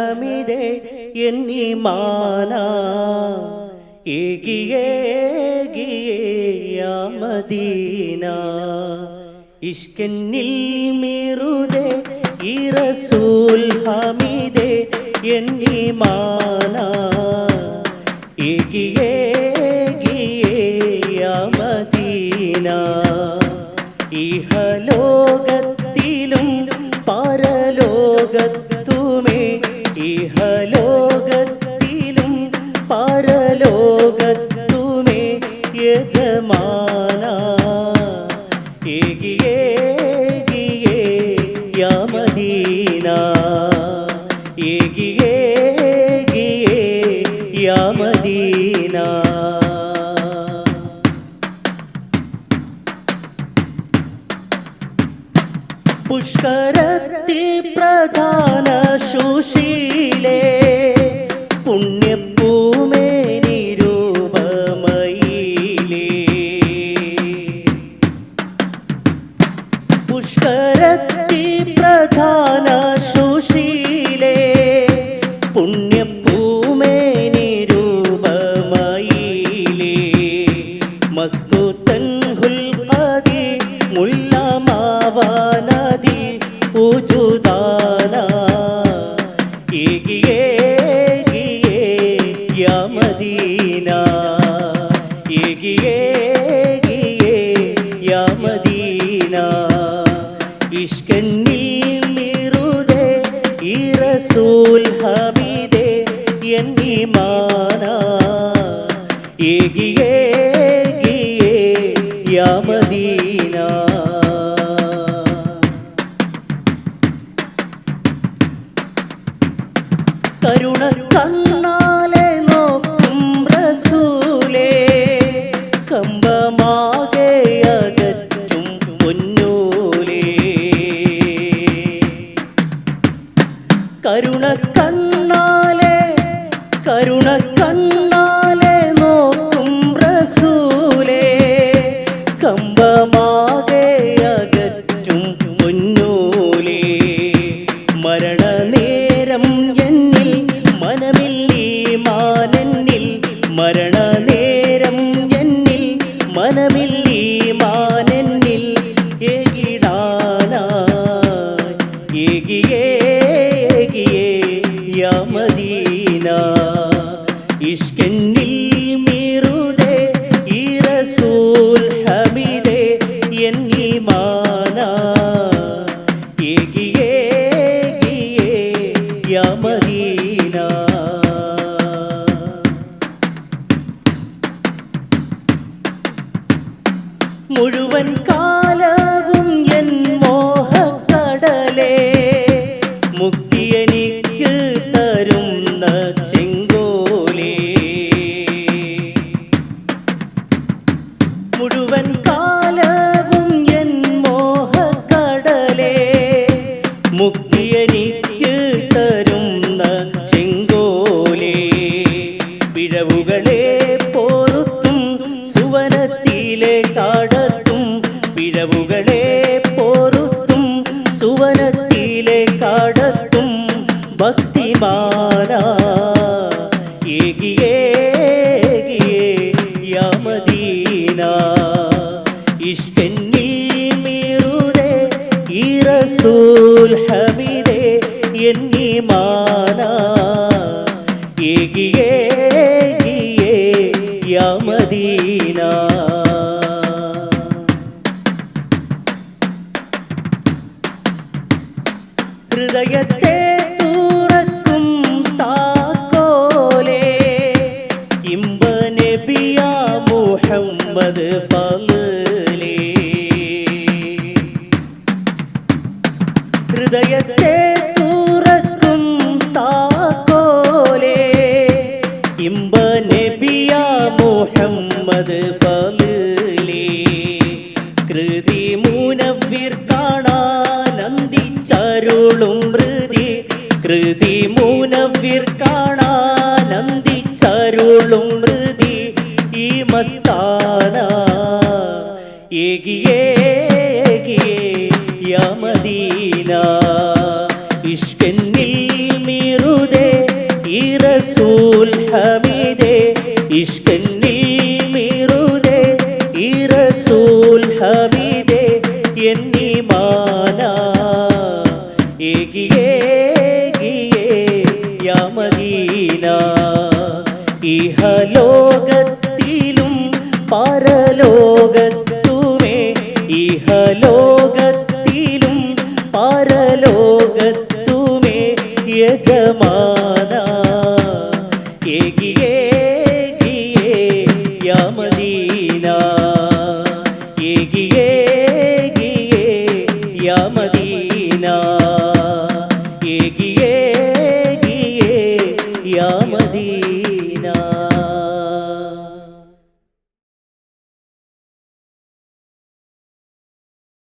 ഹമിദേ എന്നി മാന ഏകിയേകിയേ യാ മദീന. ഇഷ്കന്നിൽ മീറുതേ ഇറസൂൽ റസൂൽ ഹമിദേ എന്നീ മാന. ഏകിയേകിയേ യാ മദീന. ഇഹലോകത്തിലും പരലോകത്തുമേ ഇഹലോകത്തിലും പരലോകത്തുമേ യജമാന. ഏകിയേകിയേ യമദീന മദീന പുഷ്കരത്തിൽ പ്രധാന ശുശീലേ പുണ്യപ്പൂമേ ഇഷ്കന്നിൽ നിറുതേ ഈ റസൂൽ ഹമീദേ എന്നീ മാന. ഏകിയേ ഏകിയേ കരുണ കണ്ണാലെ കരുണ കണ്ണാലെ. മദീന ഇഷ്കന്നിൽ മീറുദേ ഈ റസൂൽ ഹമീദേ എന്നീ മാന ഏകിയേ ഏകിയേ യാ മദീന മുഴുവൻ കാലവും സുവനത്തിലെ കടത്തും ഭക്തിമാന. ഏകിയേകിയേ യമദീന. യാ ഹൃദയത്തെ തുറക്കും താക്കോലേ. ഇമ്പ നബിയ മുഹമ്മദ് ഫലേ കൃതി മൂനവ്വിർ കാണാനന്ദിച്ചരുളും മൃതി കൃതി മൂനവ്വിർ കാണാനന്ദിച്ചരുളും മൃതി ഈ മസ്താന ഏകിയേ ഏകിയേ യാ മദീന. ഇഹലോകത്തിലും പരലോകത്തുമേ ഇഹലോകത്തിലും ഏകിയേ